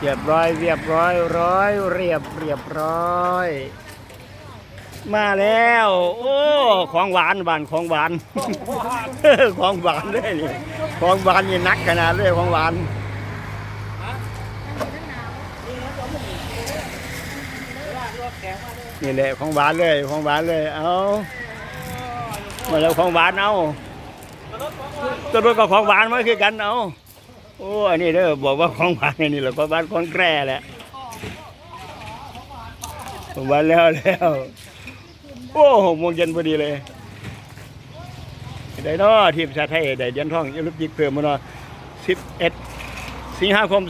เรียบร้อยเรียบร้อยร้อยเรียบเรียบร้อย มาแล้ว โอ้ของหวานบ้านของหวานของหวานเลยนี่ของหวานนี่นักขนาดเลยของหวานนี่แหละของหวานเลยของหวานเลยเอามาแล้วของหวานเอาตัวรถก็ของหวานมาคือกันเอา โอ้อันนี้เด้อบอกว่าของหวานนี่แหละของหวานของแกร่แหละของหวานแล้วแล้วโอ้หกโมงเย็นพอดีเลยได้เนาะทีมชาติไทยได้เหรียญทองโอลิมปิกเพิ่มมาเนาะ11 สิงหาคม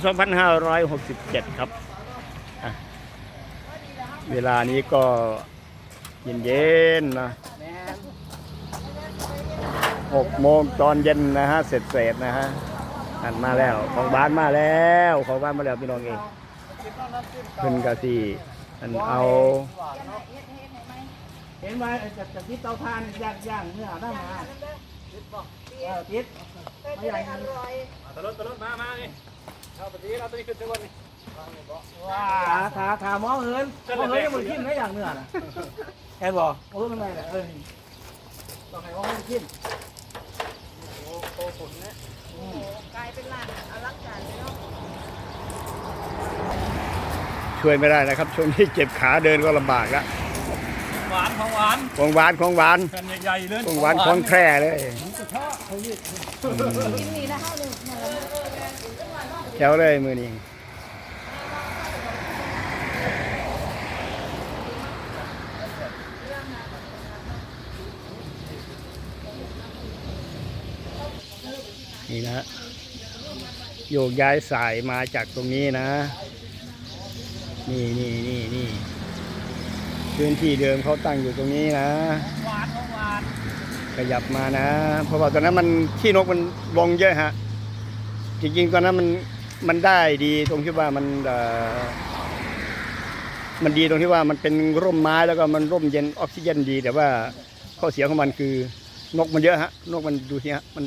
2567 ครับอะเวลานี้ก็เย็นๆนะ6โมงตอนเย็นนะฮะ เสร็จๆนะฮะ อันมาแล้ว ของบ้านมาแล้วของบ้านมาแล้วพี่น้องเองเพิ่นกะสิอันเอาเห็นว่าจะจะติดเตาถ่านย่างย่างเนื้อได้มาเออติดไม่ใหญ่นี่ตลดตลดมามานี่เอาไปดีเราตัวนี้ขึ้นทุกวันนี่ว้าขาขามอเหินมอเหินยังมันกินได้อย่างเนื้อนะเห็นบ่โอ้ยมันไงน่ะเออต้องให้มอเหินกินกลาย เป็นร้านอลังการเลยเนาะช่วยไม่ได้นะครับช่วงนี้เจ็บขาเดินก็ลำบากแล้วหวานของหวานของหวานของหวานแผ่นใหญ่ๆเลยของหวานของแท้เลยกินนี่นะเฮาเลยนั่นแหละแถวเลยมือนี้นี่นะ โยกย้ายสายมาจากตรงนี้นะ นี่นี่นี่นี่พื้นที่เดิมเขาตั้งอยู่ตรงนี้นะ ขยับมานะ เพราะว่าตอนนั้นมันขี้นกมันลงเยอะฮะ จริงๆตอนนั้นมันมันได้ดีตรงที่ว่ามันมันดีตรงที่ว่ามันเป็นร่มไม้แล้วก็มันร่มเย็นออกซิเจนดี แต่ว่าข้อเสียของมันคือนกมันเยอะฮะ นกมันดูสิฮะมัน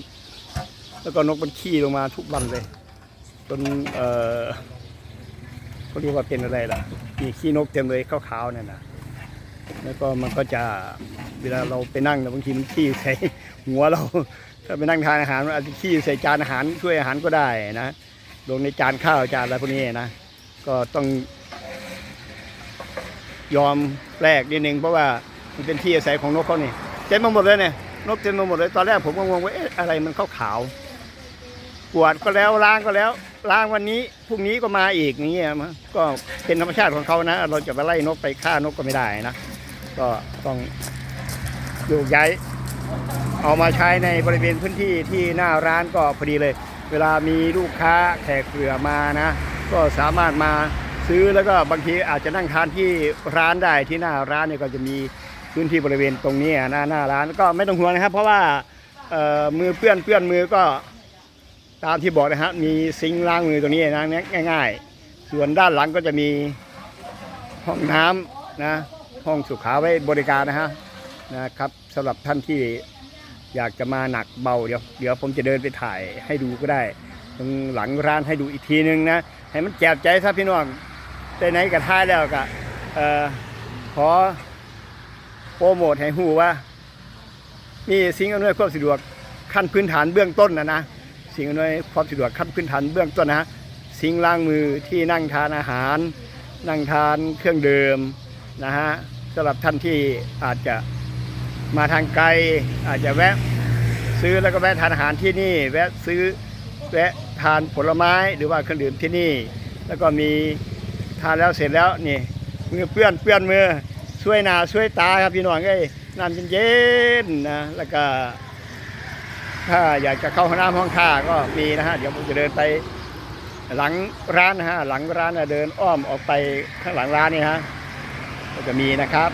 แล้วก็นกมันขี้ลงมาทุกวันเลย จนเอ่อเขาเรียกว่าเป็นอะไรล่ะมีขี้นกเต็มเลยขาวๆเนี่ยนะแล้วก็มันก็จะเวลาเราไปนั่งเนี่ยบางทีมันขี้ใส่หัวเรา ถ้าไปนั่งทานอาหารอาจจะขี้ใส่จานอาหารถ้วยอาหารก็ได้นะลงในจานข้าวจานอะไรพวกนี้นะก็ต้องยอมแลกนิดนึงเพราะว่ามันเป็นที่อาศัยของนกเขานี่เต็มมาหมดเลยเนี่ยนกเต็มมาหมดเลยตอนแรกผมก็งงว่าเอ๊ะอะไรมันขาวขาวๆกวาดก็แล้วล้างก็แล้ว ล้างวันนี้พรุ่งนี้ก็มาอีกอย่างเงี้มันก็เป็นธรรมชาติของเขานะ เราจะไปไล่นกไปฆ่านกก็ไม่ได้นะ ก็ต้องโยกย้ายเอามาใช้ในบริเวณพื้นที่ที่หน้าร้านก็พอดีเลย เวลามีลูกค้าแขกเรือมานะ ก็สามารถมาซื้อแล้วก็บางทีอาจจะนั่งทานที่ร้านได้ที่หน้าร้านเนี่ยก็จะมีพื้นที่บริเวณตรงนี้หน้าหน้าร้านก็ไม่ต้องห่วงนะครับ เพราะว่าเอ่อมือเปื้อนเปื้อนมือก็ ตามที่บอกนะฮะมีซิงค์ล้างมือตรงนี้นะง่าย ๆ ส่วนด้านหลังก็จะมีห้องน้ำนะห้องสุขาไว้บริการนะฮะนะครับสำหรับท่านที่อยากจะมาหนักเบาเดี๋ยวเดี๋ยวผมจะเดินไปถ่ายให้ดูก็ได้ตรงหลังร้านให้ดูอีกทีนึงนะให้มันแจบใจซะพี่น้องได้ไหนกับท้ายแล้วก็ขอโปรโมทให้หูว่า มีสิ่งอำนวยความสะดวกขั้นพื้นฐานเบื้องต้นนะนะ สิ่งอำนวยความสะดวกขั้นพื้นฐานเบื้องต้นนะฮะสิ่งล้างมือที่นั่งทานอาหาร นั่งทานเครื่องดื่มนะฮะสำหรับท่านที่อาจจะมาทางไกลอาจจะแวะซื้อแล้วก็แวะทานอาหารที่นี่ แวะซื้อแวะทานผลไม้หรือว่าเครื่องดื่มที่นี่ แล้วก็มีทานแล้วเสร็จแล้วนี่มือเปื้อนเปื้อนมือช่วยหนาช่วยตาครับพี่น้องเอ้ยน้ำเย็นๆนะแล้วก็ ถ้าอยากจะเข้าห้องน้ำห้องท่าก็มีนะฮะเดี๋ยวผมจะเดินไปหลังร้านนะฮะหลังร้านนะเดินอ้อมออกไปข้างหลังร้านนี่ฮะก็จะมีนะครับ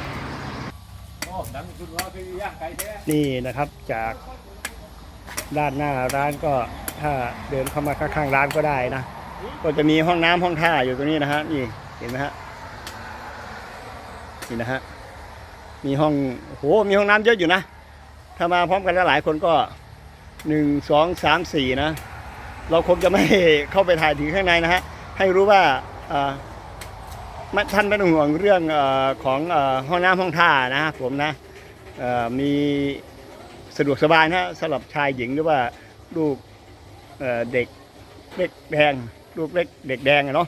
นี่นะครับจากด้านหน้าร้านก็ถ้าเดินเข้ามาข้างๆร้านก็ได้นะก็จะมีห้องน้ำห้องท่าอยู่ตรงนี้นะฮะนี่เห็นไหมฮะนี่นะฮะมีห้องโอ้โหมีห้องน้ำเยอะอยู่นะ ถ้ามาพร้อมกันหลายคนก็ หนึ่งสองสามสี่นะ เราคงจะไม่เข้าไปถ่ายถึงข้างในนะฮะ ให้รู้ว่าเอ่อไม่ท่านไม่ต้องห่วงเรื่องเออของเออห้องน้ำห้องท่านะครับผมนะเอ่อมีสะดวกสบายนะสำหรับชายหญิงหรือว่าลูกเอ่อเด็กเล็กแดงลูกเล็กเด็กแดงอะเนาะ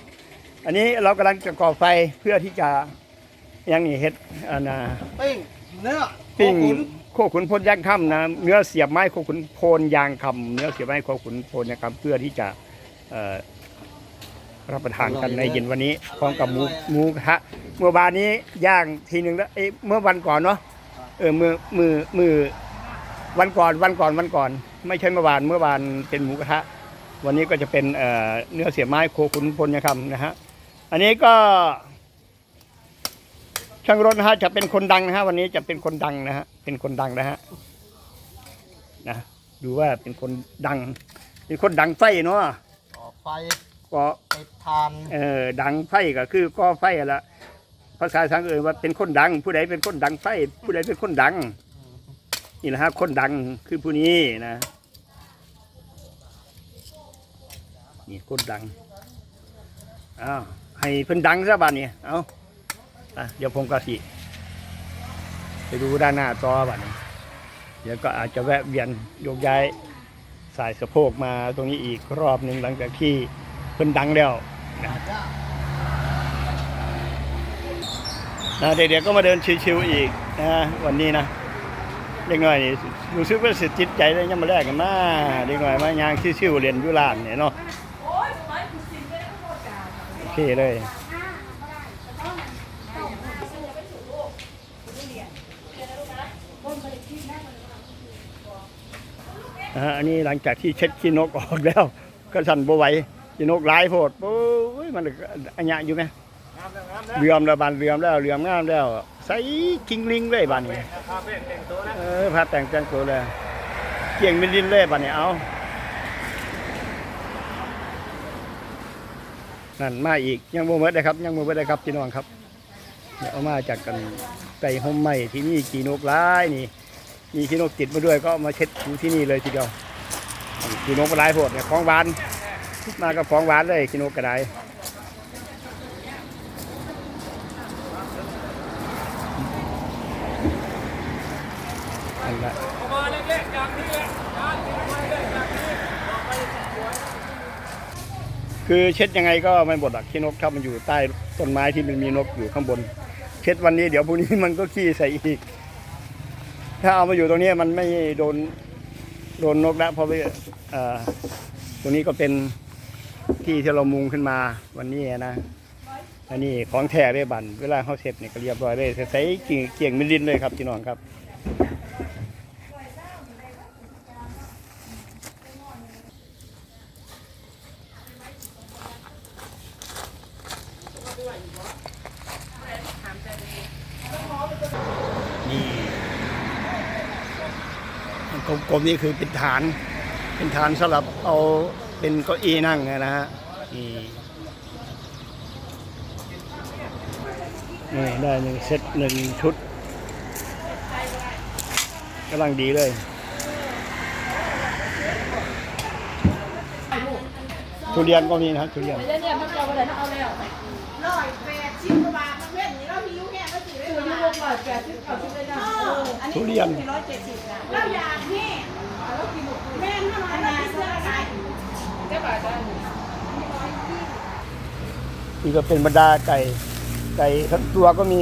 อันนี้เรากำลังจะก่อไฟเพื่อที่จะยังนี่เฮ็ดอันนะปิ้งเนื้อปิ้ง โคขุนโคขุนพลยางคำนะเนื้อเสียบไม้โคขุนโพนยางคำเนื้อเสียบไม้โคขุนโพนยางคำเพื่อที่จะเอ่อรับประทานกันในเย็นวันนี้พร้อมกับหมูหมูกระทะเมื่อวานนี้ย่างทีหนึ่งแล้วเอ้ยเมื่อวันก่อนเนาะเออมือมือมือวันก่อนวันก่อนวันก่อน ไม่ใช่เมื่อวานเมื่อวานเป็นหมูกระทะ วันนี้ก็จะเป็นเอ่อเนื้อเสียบไม้โคขุนพลยางคำนะฮะอันนี้ก็ ช่างรถนะฮะจะเป็นคนดังนะฮะวันนี้จะเป็นคนดังนะฮะเป็นคนดังนะฮะนะดูว่าเป็นคนดัง เป็นคนดังไฟเนาะก่อไฟก็ติดทานเออดังไฟก็คือก่อไฟอะละภาษาสังเอ่ยว่าเป็นคนดัง ผู้ใดเป็นคนดังไฟผู้ใดเป็นคนดังนี่แหละฮะคนดังคือผู้นี้นะนี่คนดังอ้าวให้เพิ่นดังซะบ้านนี้เอาอะ เดี๋ยวผมก็สิไปดูด้านหน้าจอบัดนี้เดี๋ยวก็อาจจะแวะเวียนโยกย้ายสายสะโพกมาตรงนี้อีกรอบหนึ่งหลังจากที่เพิ่นดังแล้วนะนะเด็กๆก็มาเดินชิวๆอีกนะวันนี้นะเด็กหน่อยนี่รู้สึกว่าสิจิตใจได้ยังมาแรกกันมาเด็กหน่อยมายางชิวๆเรียนยุลานเนี่ยเนาะโอเคเลย นะฮะอันนี้หลังจากที่เช็ดขี้นกออกแล้ว ก็สั่นบไหวขี้นกหลายโพดโอ้ยมันอันยะอยู่ไหมงามแล้วงามแล้วเรือมแล้วบานเรือมแล้วเรือมงามแล้วใส่คิงลิงเลยบานนี้คาเฟ่แต่งตัวนะเออพาแต่งแต่งตัวเลยเกี่ยงมินดินเลยบานนี้เอานั่นมาอีกยังโมเมดเลยครับ ยังโมเมดเลยครับพี่น้องครับเดี๋ยวเอามาจากกันไก่ห่มใหม่ที่นี่กีนกร้ายนี่ มีกีนกติดมาด้วยก็มาเช็ดอยู่ที่นี่เลยทีเดียวกีนกกร้ายโพดเนี่ยของหวานมากับของหวานเลยกีนกกระไดนั่นละเองนี้แหละงานเลย่างนี้ต่อไปสวยคือเช็ดยังไงก็ไม่หมดหรอกขี้นกถ้ามันอยู่ใต้ต้นไม้ที่มันมีนกอยู่ข้างบน เช็ดวันนี้เดี๋ยวพรุ่งนี้มันก็ขี้ใส่อีก ถ้าเอามาอยู่ตรงนี้มันไม่โดนโดนนกแล้วเพราะว่าเอ่อตรงนี้ก็เป็นที่ที่เรามุงขึ้นมาวันนี้นะอันนี้ของแท้ได้บันเวลาเขาเสร็จเนี่ยก็เรียบร้อยเลยใส่เกี่ยงเกี่ยงมิลลินเลยครับพี่น้องครับ นี่ กลมๆนี่คือเป็นฐาน เป็นฐานสำหรับเอาเป็นเก้าอี้นั่งนะฮะนี่นี่ได้หนึ่งเซตหนึ่งชุดกำลังดีเลย ทุเรียนก็มีนะครับทุเรียนร้อยแปดสิบกว่าบาทมันเว้นนี่เราหิวแค่ก็ สิได้ประมาณร้อยแปดสิบเอาสิเลยนะอันนี้ทุเรียน ร้อยเจ็ดสิบนะเราอยากแห้เรากินหมดแม่นเท่าไหร่เราซื้อได้เจ้าบ่าวได้นี่ก็เป็นบรรดาไก่ไก่ทั้งตัวก็มี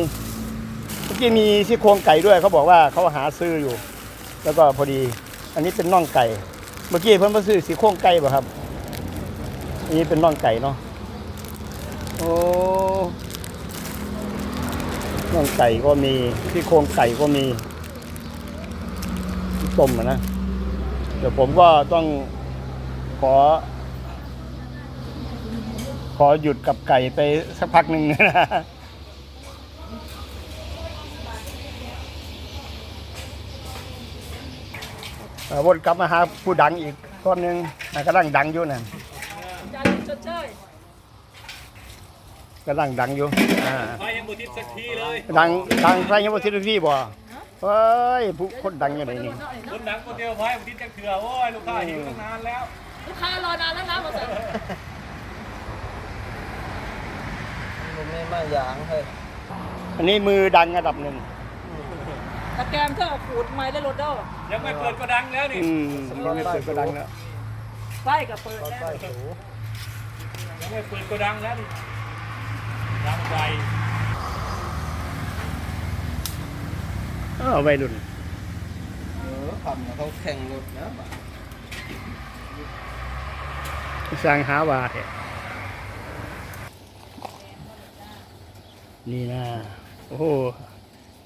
เมื่อกี้มีซี่โครงไก่ด้วยเขาบอกว่าเขาหาซื้ออยู่ แล้วก็พอดี อันนี้เป็นน่องไก่ เมื่อกี้เพิ่นมาซื้อซี่โครงไก่ป่ะครับ อันนี้เป็นน่องไก่เนาะโอ้ น่องไก่ก็มีซี่โครงไก่ก็มีต้มนะเดี๋ยวผมก็ต้องขอ ขอหยุดกับไก่ไปสักพักหนึ่งนะวนกลับมาหาผู้ดังอีกคนหนึ่งกำลังดังอยู่นั่นจานชดเชย กำลังดังอยู่อ่าๆไปยังบุทิศสักทีเลยดังดังใครยังบ่ทิศพี่บ่เฮ้ยผู้คนดังอยู่ไหนนี่คนดังคนเดียวไว้บุทิศจะเถื่อโอ้ยลูกค้าหิวตั้งนานแล้วลูกค้ารอนานแล้วนะมาสั่งนี้มาอย่างเฮ้ยอันนี้มือดังระดับหนึ่งตะแกรงเธอเอาขูดไม้ได้รถเด้อยังไม่เปิดก็ดังแล้วนี่อืมยังไม่เปิดก็ดังแล้วไฟกับเปิดแล้วยังไม่เปิดก็ดังแล้วนี่ ดังไวเออวัยรุ่นเออขับเขาแข่งรถนะสร้างหาวาแท้นี่นะ โอ้โห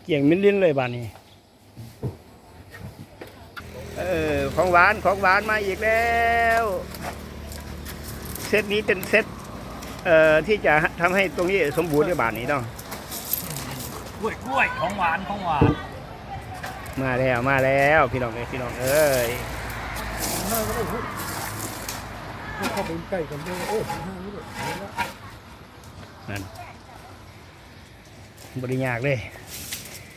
เกี่ยงมิลลินเลยบ้านนี้ เออ ของหวานของหวานมาอีกแล้ว เซตนี้เป็นเซต เอ่อที่จะทำให้ตรงนี้สมบูรณ์ในบ้านนี้เนาะกล้วยกล้วยของหวานของหวานมาแล้วมาแล้วพี่น้องเอ้ยพี่น้องเอ้ยเข้าไปใกล้กันด้วยโอ้ห้างนี่เลยนั่นบริยากเลย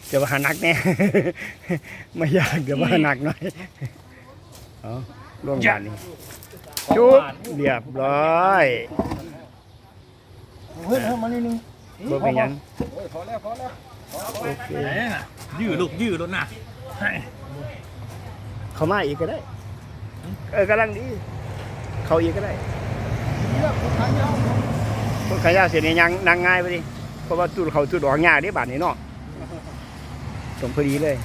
เดี๋ยวว่าหาหนักแน่ ไม่ยากเดี๋ยวว่าหนักหน่อยเอาล่วงบานนี้จุ๊บเรียบร้อย เฮ้ยเฮ้ยมานี่นึงบ่เป็นหยังโอ้ยพอแล้วพอแล้วโอเคไหนน่ะยืดลูกยืดรถน่ะให้เขามาอีกก็ได้ เออกำลังดี เขาอีกก็ได้นี่ละคนขายยาวคนขายยาเสียเนี่ยยังนางง่ายไปดิเพราะว่าตู้เขาตู้ออกยากที่บาทนี้เนาะสมพอดีเลย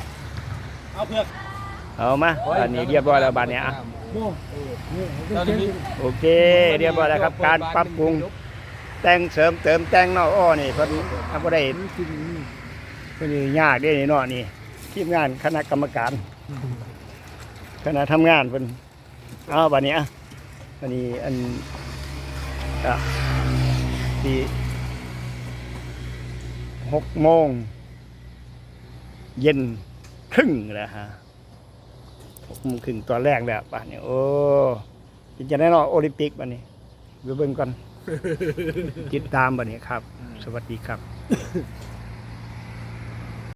เอาเผือกเอามาอันนี้เรียบร้อยแล้วบาทเนี้ยอะโม่นี่เรานี่โอเค เรียบร้อยแล้วครับ การปรับปรุง แต่งเสริมเติมแต่งนาะอ้อนี่เพิ่นทำบ่ได้เพิ่นนี่ยากเด้นี่เนาะนี่ทีมงานคณะกรรมการคณะทำงานเพิ่นเอาบัดนี้อะบัดนี้อันอะที่หกโมงเย็นครึ่งแล้วฮะหกโมงครึ่งตอนแรกแล้วป่านนี้โอ้จะได้นาะโอลิมปิกบัดนี้ดี๋ยวเบิ่งก่อน ติดตามบัดนี้ครับ สวัสดีครับ